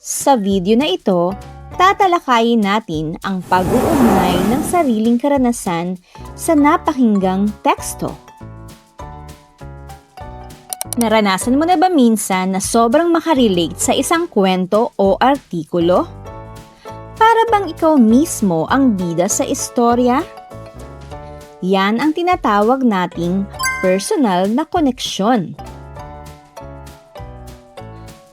Sa video na ito, tatalakayin natin ang pag-uugnay ng sariling karanasan sa napakinggang teksto. Naranasan mo na ba minsan na sobrang makarelate sa isang kwento o artikulo? Para bang ikaw mismo ang bida sa istorya? Yan ang tinatawag nating personal na koneksyon.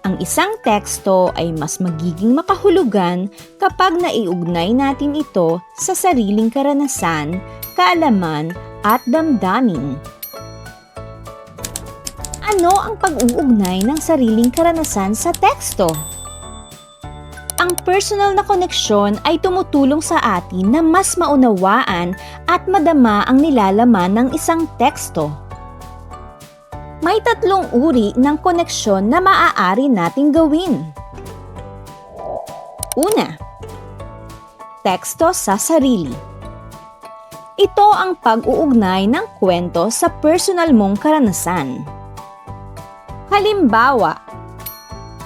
Ang isang teksto ay mas magiging makahulugan kapag naiugnay natin ito sa sariling karanasan, kaalaman at damdamin. Ano ang pag-uugnay ng sariling karanasan sa teksto? Ang personal na koneksyon ay tumutulong sa atin na mas maunawaan at madama ang nilalaman ng isang teksto. May tatlong uri ng koneksyon na maaari nating gawin. Una, teksto sa sarili. Ito ang pag-uugnay ng kwento sa personal mong karanasan. Halimbawa,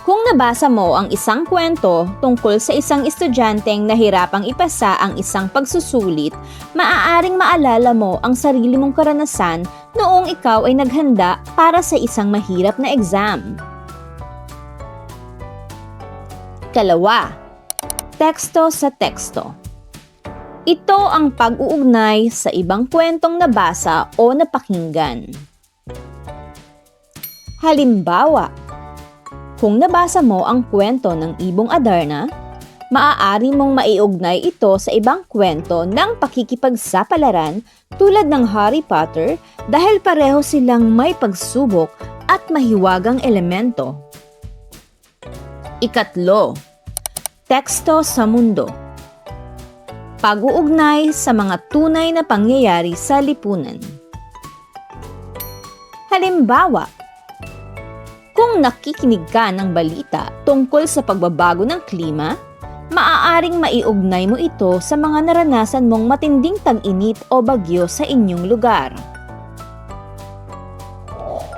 kung nabasa mo ang isang kwento tungkol sa isang estudyanteng nahirapang ipasa ang isang pagsusulit, maaaring maalala mo ang sarili mong karanasan noong ikaw ay naghanda para sa isang mahirap na exam. Kalawa, teksto sa teksto. Ito ang pag-uugnay sa ibang kwentong nabasa o napakinggan. Halimbawa, kung nabasa mo ang kwento ng Ibong Adarna, maaari mong maiugnay ito sa ibang kwento ng pakikipagsapalaran tulad ng Harry Potter dahil pareho silang may pagsubok at mahiwagang elemento. Ikatlo, teksto sa mundo. Pag-uugnay sa mga tunay na pangyayari sa lipunan. Halimbawa, kung nakikinig ka ng balita tungkol sa pagbabago ng klima, maaaring maiugnay mo ito sa mga naranasan mong matinding tag-init o bagyo sa inyong lugar.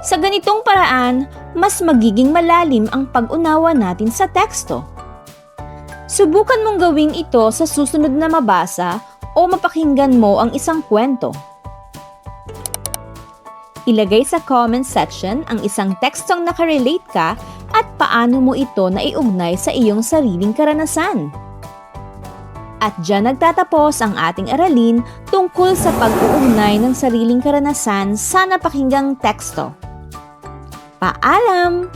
Sa ganitong paraan, mas magiging malalim ang pag-unawa natin sa teksto. Subukan mong gawin ito sa susunod na mabasa o mapakinggan mo ang isang kwento. Ilagay sa comment section ang isang tekstong nakarelate ka at paano mo ito naiugnay sa iyong sariling karanasan. At dyan nagtatapos ang ating aralin tungkol sa pag-uugnay ng sariling karanasan sa napakinggang teksto. Paalam!